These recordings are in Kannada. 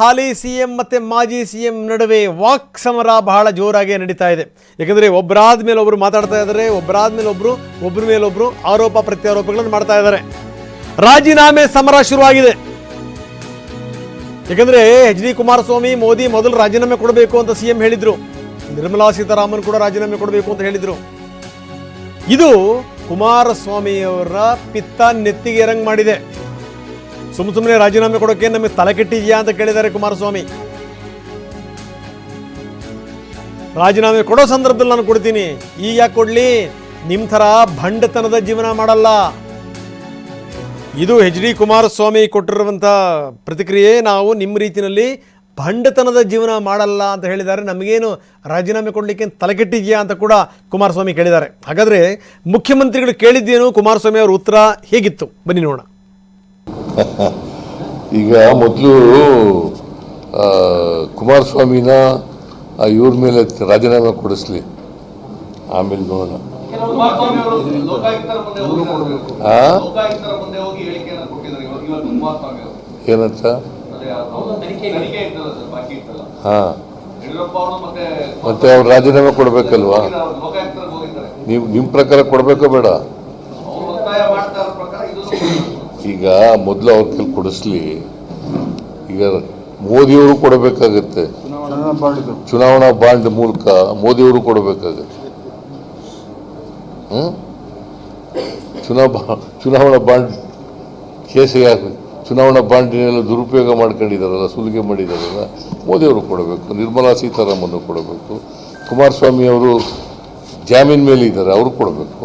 ಹಾಲಿ ಸಿ ಎಂ ಮತ್ತು ಮಾಜಿ ಸಿ ಎಂ ನಡುವೆ ವಾಕ್ ಸಮರ ಬಹಳ ಜೋರಾಗಿ ನಡೀತಾ ಇದೆ. ಯಾಕಂದರೆ ಒಬ್ಬರಾದ ಮೇಲೆ ಒಬ್ಬರು ಮಾತಾಡ್ತಾ ಇದ್ದಾರೆ ಒಬ್ಬರಾದ ಮೇಲೆ ಒಬ್ಬರು ಒಬ್ಬರ ಮೇಲೊಬ್ಬರು ಆರೋಪ ಪ್ರತ್ಯಾರೋಪಗಳನ್ನು ಮಾಡ್ತಾ ಇದ್ದಾರೆ. ರಾಜೀನಾಮೆ ಸಮರ ಶುರುವಾಗಿದೆ. ಯಾಕಂದರೆ ಎಚ್ ಡಿ ಕುಮಾರಸ್ವಾಮಿ, ಮೋದಿ ಮೊದಲು ರಾಜೀನಾಮೆ ಕೊಡಬೇಕು ಅಂತ ಸಿ ಎಂ ಹೇಳಿದರು. ನಿರ್ಮಲಾ ಸೀತಾರಾಮನ್ ಕೂಡ ರಾಜೀನಾಮೆ ಕೊಡಬೇಕು ಅಂತ ಹೇಳಿದರು. ಇದು ಕುಮಾರಸ್ವಾಮಿಯವರ ಪಿತ್ತ ನೆತ್ತಿಗೆ ರಂಗ್ ಮಾಡಿದೆ. ಸುಮ್ಮ ಸುಮ್ಮನೆ ರಾಜೀನಾಮೆ ಕೊಡೋಕೆ ನಮಗೆ ತಲೆ ಅಂತ ಕೇಳಿದ್ದಾರೆ ಕುಮಾರಸ್ವಾಮಿ. ರಾಜೀನಾಮೆ ಕೊಡೋ ಸಂದರ್ಭದಲ್ಲಿ ನಾನು ಕೊಡ್ತೀನಿ. ಈಗ ಯಾಕೆ ಕೊಡ್ಲಿ? ನಿಮ್ಮ ಥರ ಭಂಡತನದ ಜೀವನ ಮಾಡಲ್ಲ. ಇದು ಎಚ್ ಡಿ ಕುಮಾರಸ್ವಾಮಿ ಕೊಟ್ಟಿರುವಂಥ ಪ್ರತಿಕ್ರಿಯೆ. ನಾವು ನಿಮ್ಮ ರೀತಿಯಲ್ಲಿ ಭಂಡತನದ ಜೀವನ ಮಾಡಲ್ಲ ಅಂತ ಹೇಳಿದ್ದಾರೆ. ನಮಗೇನು ರಾಜೀನಾಮೆ ಕೊಡಲಿಕ್ಕೆ ತಲೆ ಕೆಟ್ಟಿದ್ಯಾ ಅಂತ ಕೂಡ ಕುಮಾರಸ್ವಾಮಿ ಕೇಳಿದ್ದಾರೆ. ಹಾಗಾದರೆ ಮುಖ್ಯಮಂತ್ರಿಗಳು ಕೇಳಿದ್ದೇನು? ಕುಮಾರಸ್ವಾಮಿ ಅವರ ಉತ್ತರ ಹೇಗಿತ್ತು? ಬನ್ನಿ ನೋಡೋಣ. ಈಗ ಮೊದಲು ಕುಮಾರಸ್ವಾಮಿನ ಇವ್ರ ಮೇಲೆ ರಾಜೀನಾಮೆ ಕೊಡಿಸ್ಲಿ. ಆಮೇಲೆ ನೋಡೋಣ. ಏನಂತ? ಹಾಂ. ಮತ್ತೆ ಅವ್ರು ರಾಜೀನಾಮೆ ಕೊಡಬೇಕಲ್ವಾ? ನೀವು ನಿಮ್ಮ ಪ್ರಕಾರ ಕೊಡಬೇಕೋ ಬೇಡ ಅವ್ರು ಒತ್ತಾಯ ಮಾಡ್ತಾ ಇರೋ ಪ್ರಕಾರ ಇದು ಈಗ ಮೊದಲು ಅವ್ರ ಕೈಲಿ ಕೊಡಿಸ್ಲಿ ಈಗ ಮೋದಿಯವರು ಕೊಡಬೇಕಾಗತ್ತೆ. ಚುನಾವಣಾ ಬಾಂಡ್ ಮೂಲಕ ಮೋದಿಯವರು ಕೊಡಬೇಕಾಗತ್ತೆ. ಹ್ಮ್? ಚುನಾವ ಚುನಾವಣಾ ಬಾಂಡ್ ಕೇಸ್ ಯಾಕೆ ಚುನಾವಣಾ ಬಾಂಡಿನೆಲ್ಲ ದುರುಪಯೋಗ ಮಾಡ್ಕೊಂಡಿದಾರಲ್ಲ ಸುಲಿಗೆ ಮಾಡಿದಾರಲ್ಲ ಮೋದಿಯವರು ಕೊಡಬೇಕು ನಿರ್ಮಲಾ ಸೀತಾರಾಮನ್ ಕೊಡಬೇಕು ಕುಮಾರಸ್ವಾಮಿ ಅವರು ಜಾಮೀನ್ ಮೇಲೆ ಇದ್ದಾರೆ ಅವರು ಕೊಡಬೇಕು.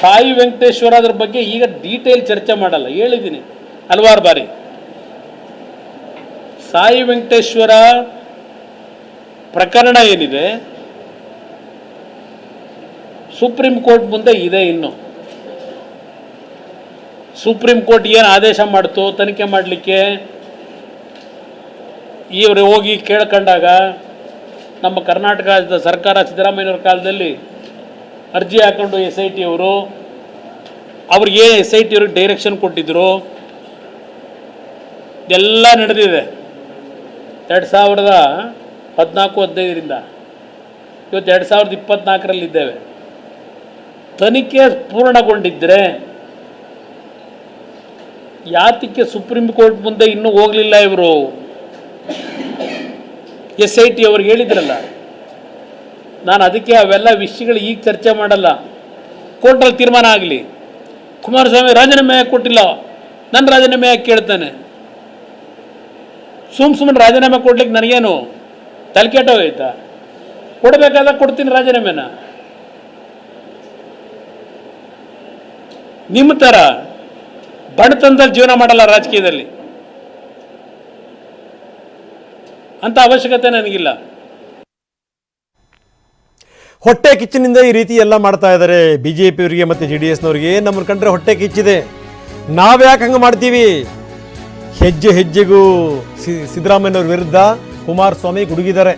ಸಾಯಿ ವೆಂಕಟೇಶ್ವರ ಅದ್ರ ಬಗ್ಗೆ ಈಗ ಡೀಟೇಲ್ ಚರ್ಚೆ ಮಾಡಲ್ಲ. ಹೇಳಿದ್ದೀನಿ. ಹಲವಾರು ಬಾರಿ. ಸಾಯಿ ವೆಂಕಟೇಶ್ವರ ಪ್ರಕರಣ ಏನಿದೆ? ಸುಪ್ರೀಂ ಕೋರ್ಟ್ ಮುಂದೆ ಇದೆ ಇನ್ನು. ಸುಪ್ರೀಂ ಕೋರ್ಟ್ ಏನು ಆದೇಶ ಮಾಡ್ತು, ತನಿಖೆ ಮಾಡಲಿಕ್ಕೆ ಇವರು ಹೋಗಿ ಕೇಳ್ಕೊಂಡಾಗ ನಮ್ಮ ಕರ್ನಾಟಕ ಸರ್ಕಾರ ಸಿದ್ದರಾಮಯ್ಯವ್ರ ಕಾಲದಲ್ಲಿ ಅರ್ಜಿ ಹಾಕೊಂಡು ಎಸ್ ಐ ಟಿ ಅವರು, ಅವ್ರಿಗೆ ಎಸ್ ಐ ಟಿ ಅವ್ರಿಗೆ ಡೈರೆಕ್ಷನ್ ಕೊಟ್ಟಿದ್ದರು ಎಲ್ಲ ನಡೆದಿದೆ. ಎರಡು ಸಾವಿರದ ಹದಿನಾಲ್ಕು, ಹದಿನೈದರಿಂದ. ಇವತ್ತು ಎರಡು ಸಾವಿರದ ಇಪ್ಪತ್ನಾಲ್ಕರಲ್ಲಿದ್ದೇವೆ ತನಿಖೆ ಪೂರ್ಣಗೊಂಡಿದ್ದರೆ ಯಾತಕ್ಕೆ ಸುಪ್ರೀಂ ಕೋರ್ಟ್ ಮುಂದೆ ಇನ್ನೂ ಹೋಗಲಿಲ್ಲ ಇವರು? ಎಸ್ ಐ ಟಿ ಅವ್ರಿಗೆ ಹೇಳಿದ್ರಲ್ಲ. ನಾನು ಅದಕ್ಕೆ ಅವೆಲ್ಲ ವಿಷಯಗಳು ಈಗ ಚರ್ಚೆ ಮಾಡಲ್ಲ. ಕೋರ್ಟಲ್ಲಿ ತೀರ್ಮಾನ ಆಗಲಿ. ಕುಮಾರಸ್ವಾಮಿ ರಾಜೀನಾಮೆ ಕೊಟ್ಟಿಲ್ಲ. ನನ್ನ ರಾಜೀನಾಮೆ ಯಾಕೆ ಕೇಳ್ತಾನೆ. ಸುಮ್ ಸುಮ್ಮನೆ ರಾಜೀನಾಮೆ ಕೊಡ್ಲಿಕ್ಕೆ ನನಗೇನು ತಲೆಕೆಟ್ಟ ಕೆಟ್ಟೋಗೈತಾ ಕೊಡಬೇಕಾದಾಗ ಕೊಡ್ತೀನಿ ರಾಜೀನಾಮೆನ ನಿಮ್ಮ ಥರ ಬಡತನದಲ್ಲಿ ಜೀವನ ಮಾಡಲ್ಲ ರಾಜಕೀಯದಲ್ಲಿ. ಅಂತ ಅವಶ್ಯಕತೆ ನನಗಿಲ್ಲ. ಹೊಟ್ಟೆ ಕಿಚ್ಚಿನಿಂದ ಈ ರೀತಿ ಎಲ್ಲ ಮಾಡ್ತಾ ಇದ್ದಾರೆ. ಬಿ ಜೆ ಪಿಯವರಿಗೆ ಮತ್ತು ಜೆ ಡಿ ಎಸ್ನವ್ರಿಗೆ ನಮ್ಮ ಕಂಡ್ರೆ ಹೊಟ್ಟೆ ಕಿಚ್ಚಿದೆ. ನಾವ್ಯಾಕೆ ಹಂಗೆ ಮಾಡ್ತೀವಿ? ಹೆಜ್ಜೆ ಹೆಜ್ಜೆಗೂ ಸಿ, ಸಿದ್ದರಾಮಯ್ಯನವ್ರ ವಿರುದ್ಧ ಕುಮಾರಸ್ವಾಮಿ ಗುಡುಗಿದ್ದಾರೆ.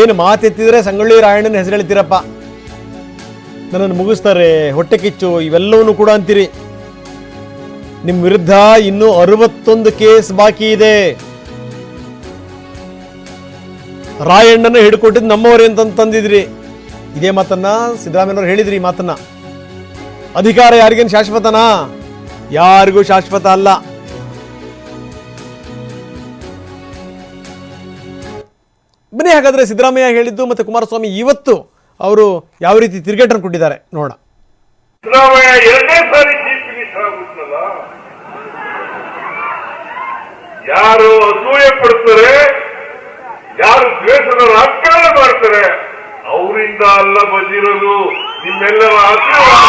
ಏನು ಮಾತೆತ್ತಿದ್ರೆ ಸಂಗೊಳ್ಳಿ ರಾಯಣ್ಣನ ಹೆಸರು ಹೇಳ್ತೀರಪ್ಪ. ನನ್ನನ್ನು ಮುಗಿಸ್ತಾರೆ. ಹೊಟ್ಟೆ ಕಿಚ್ಚು, ಇವೆಲ್ಲವನ್ನೂ ಕೂಡ ಅಂತೀರಿ. ನಿಮ್ಮ ವಿರುದ್ಧ ಇನ್ನೂ ಅರವತ್ತೊಂದು ಕೇಸ್ ಬಾಕಿ ಇದೆ. ರಾಯಣ್ಣನ ಹಿಡ್ಕೊಟ್ಟಿದ್ದು ನಮ್ಮವರೇ ತಂದಿದ್ರಿ. ಇದೇ ಮಾತನ್ನ ಸಿದ್ದರಾಮಯ್ಯನವ್ರು ಹೇಳಿದ್ರಿ ಈ ಮಾತನ್ನ. ಅಧಿಕಾರ ಯಾರಿಗೇನು ಶಾಶ್ವತನಾ? ಯಾರಿಗೂ ಶಾಶ್ವತ ಅಲ್ಲ. ಬನ್ನಿ ಹಾಗಾದ್ರೆ ಸಿದ್ದರಾಮಯ್ಯ ಹೇಳಿದ್ದು ಮತ್ತೆ ಕುಮಾರಸ್ವಾಮಿ ಇವತ್ತು ಅವರು ಯಾವ ರೀತಿ ತಿರುಗೇಟನ್ನು ಕೊಟ್ಟಿದ್ದಾರೆ ನೋಡ ಯಾರು ಅಸೂಯೆ ಪಡ್ತಾರೆ, ಯಾರು ದ್ವೇಷದ ರಾಜಕಾರಣ ಮಾಡ್ತಾರೆ ಅವರಿಂದ ಅಲ್ಲ ಬಂದಿರೋದು ನಿಮ್ಮೆಲ್ಲರ ಆಶೀರ್ವಾದ.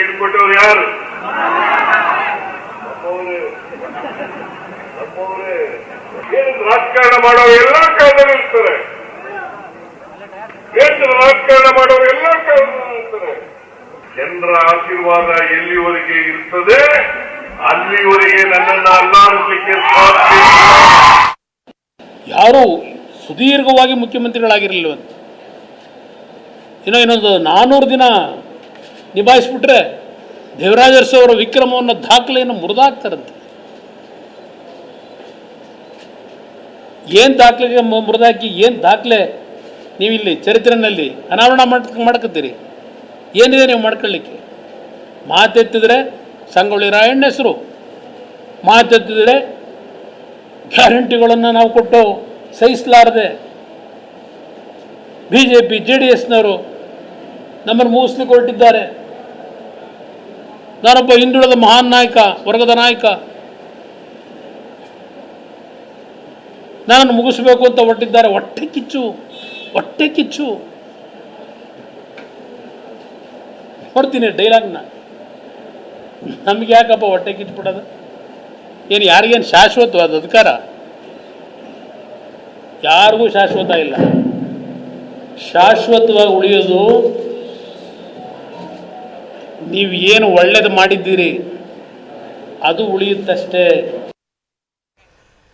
ಇಟ್ಕೊಟ್ಟವ್ರು ಯಾರು? ರಾಜಕಾರಣ ಮಾಡೋ ಎಲ್ಲಾ ಕಾಲದಲ್ಲಿ ಇರ್ತಾರೆ. ದೇಶದ ರಾಜಕಾರಣ ಮಾಡೋ ಎಲ್ಲ ಕಾಲದಲ್ಲಿ ಇರ್ತಾರೆ. ಜನರ ಆಶೀರ್ವಾದ ಎಲ್ಲಿವರೆಗೆ ಇರ್ತದೆ? ಅಲ್ಲಿವರೆಗೆ ನನ್ನನ್ನ ಅಲ್ಲಾಡಿಸಲಿಕ್ಕೆ ಸಾಧ್ಯ. ಯಾರು ಸುದೀರ್ಘವಾಗಿ ಮುಖ್ಯಮಂತ್ರಿಗಳಾಗಿರಲಿಲ್ಲವಂತೆ ಇನ್ನೂ ಇನ್ನೊಂದು ನಾನ್ನೂರು ದಿನ ನಿಭಾಯಿಸ್ಬಿಟ್ರೆ ದೇವರಾಜರ್ಸ್ ಅವರ ವಿಕ್ರಮವನ್ನು ದಾಖಲೆಯನ್ನು ಮುರಿದಾಕ್ತಾರಂತೆ. ಏನು ದಾಖಲೆಗೆ ಮುರಿದಾಕಿ, ಏನು ದಾಖಲೆ ನೀವಿಲ್ಲಿ ಚರಿತ್ರೆನಲ್ಲಿ ಅನಾವರಣ ಮಾಡ್ ಮಾಡ್ಕೊತೀರಿ ಏನಿದೆ ನೀವು ಮಾಡ್ಕೊಳ್ಳಿಕ್ಕೆ? ಮಾತೆತ್ತಿದ್ರೆ ಸಂಗೊಳ್ಳಿ ರಾಯಣ್ಣ ಹೆಸರು, ಮಾತೆತ್ತಿದ್ರೆ ಗ್ಯಾರಂಟಿಗಳನ್ನು ನಾವು ಕೊಟ್ಟು ಸಹಿಸಲಾರದೆ B J P J D ಎಸ್ನವರು ನಮ್ಮನ್ನು ಮುಗಿಸ್ಲಿಕ್ಕೆ ಹೊರಟಿದ್ದಾರೆ ನಾನೊಬ್ಬ ಹಿಂದುಳಿದ ಮಹಾನ್ ನಾಯಕ, ವರ್ಗದ ನಾಯಕ. ನಾನು ಮುಗಿಸ್ಬೇಕು ಅಂತ ಹೊರಟಿದ್ದಾರೆ. ಹೊಟ್ಟೆ ಕಿಚ್ಚು ಹೊಟ್ಟೆ ಕಿಚ್ಚು. ನೋಡ್ತೀನಿ ಡೈಲಾಗ್ನ. ನಮ್ಗೆ ಯಾಕಪ್ಪ ಹೊಟ್ಟೆ ಕಿಚ್ಚು ಬಿಡೋದು? ಏನು ಯಾರಿಗೇನು ಶಾಶ್ವತವಾದ ಅಧಿಕಾರ? ಯಾರಿಗೂ ಶಾಶ್ವತ ಇಲ್ಲ. ಶಾಶ್ವತವಾಗಿ ಉಳಿಯೋದು ನೀವು ಏನು ಒಳ್ಳೇದು ಮಾಡಿದ್ದೀರಿ, ಅದು ಉಳಿಯುತ್ತಷ್ಟೇ.